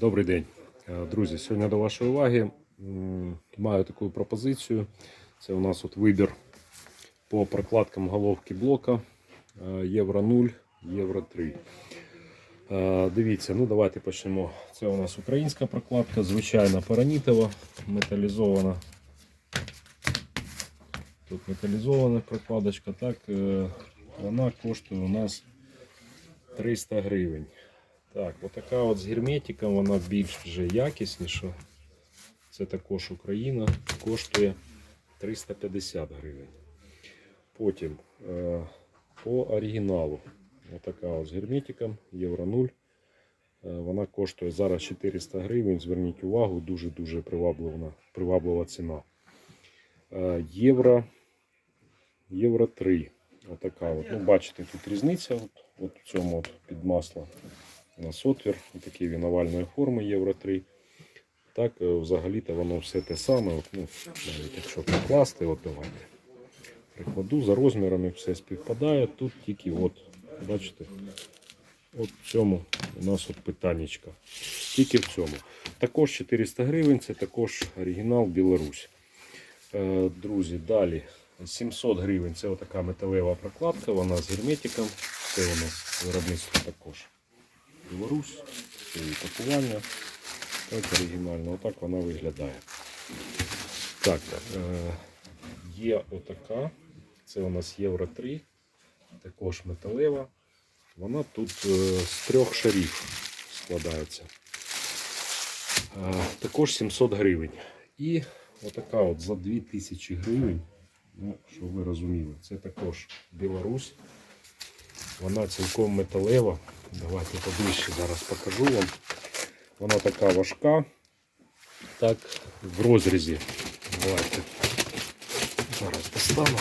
Добрий день, Е, друзі. Сьогодні до вашої уваги маю таку пропозицію. Це у нас от вибір по прокладкам головки блока е, Євро 0, Євро 3. Е, Дивіться, ну давайте почнемо. Це у нас українська прокладка, звичайна паранітова, металізована. Тут металізована прокладочка. Так, вона коштує у нас 300 гривень. Так, отака от з герметиком, вона більш вже якісніша. Це також Україна, коштує 350 гривень. Потім е, по оригіналу. Отака от з герметиком, Євро 0. Е, вона коштує зараз 400 гривень. Зверніть увагу, дуже-дуже приваблива, приваблива ціна. Е, євро, Євро 3. Отака от. Ну, бачите, тут різниця от, от в цьому от під масло. Нас отвір, такий він форми Євро 3. Так, е, взагалі-то воно все те саме. От, ну, навіть якщо покласти, от давайте. Прикладу, за розмірами все співпадає. Тут тільки от, бачите, от в цьому у нас от питаннячка. Тільки в цьому. Також 400 гривень, це також оригінал Білорусь. Е, друзі, далі 700 гривень. Це отака металева прокладка, вона з герметиком. Це у нас виробництво також. Білорусь, це її пакування. Так, оригінально, отак вона виглядає. Так, е, є отака. Це у нас Євро 3, також металева. Вона тут е, з трьох шарів складається. Е, також 700 гривень. І отака от за 2000 гривень. Ну, щоб ви розуміли, це також Білорусь. Вона цілком металева. Давайте поближче зараз покажу вам. Вона така важка. Так, в розрізі. Давайте. Зараз достану.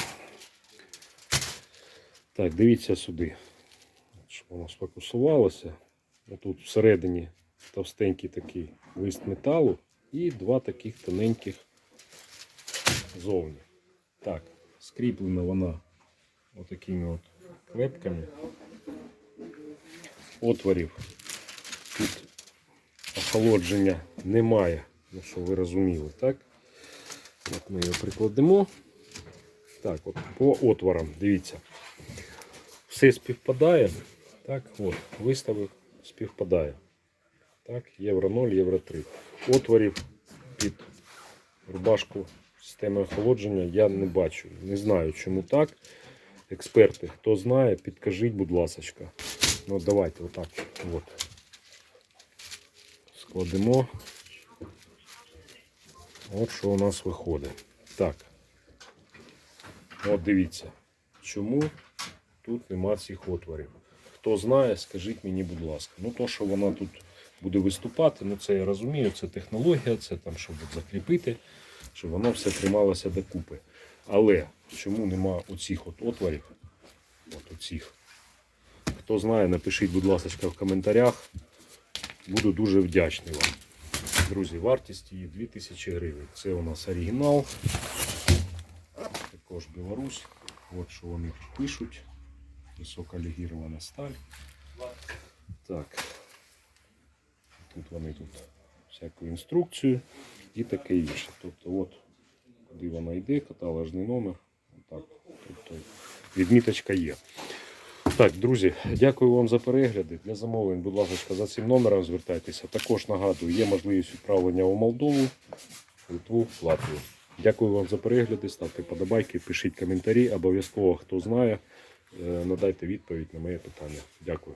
Так, дивіться сюди. Щоб воно сфокусувалося. Отут всередині товстенький такий лист металу і два таких тоненьких зовні. Так, скріплена вона отакими от клепками. Отворів тут охолодження немає, ну що ви розуміли, так? От ми його прикладемо. Так, от по отворам, дивіться. Все співпадає. Так, от, виставив, співпадає. Так, євро 0, євро 3. Отворів під рубашку системи охолодження я не бачу. Не знаю, чому так. Експерти, хто знає, підкажіть, будь ласка. Ну, давайте отак. От. Складемо. От що у нас виходить. Так. От дивіться, чому тут нема цих отворів. Хто знає, скажіть мені, будь ласка. Ну, то, що вона тут буде виступати, ну це я розумію, це технологія, це там, щоб закріпити, щоб воно все трималося докупи. Але чому нема оцих от отворів? От оцих. Хто знає, напишіть, будь ласка, в коментарях. Буду дуже вдячний вам. Друзі, вартість її 2000 гривень. Це у нас оригінал. Також Білорусь. От що вони пишуть. Високолегірована сталь. Так. Тут вони тут всяку інструкцію і таке інше. Тобто, от куди вона йде, каталожний номер. Отак. Тобто відміточка є. Так, друзі, дякую вам за перегляди. Для замовлень, будь ласка, за цим номером звертайтеся. Також нагадую, є можливість відправлення у Молдову, Литву, Латвію. Дякую вам за перегляди, ставте подобайки, пишіть коментарі. Обов'язково, хто знає, е, надайте відповідь на моє питання. Дякую.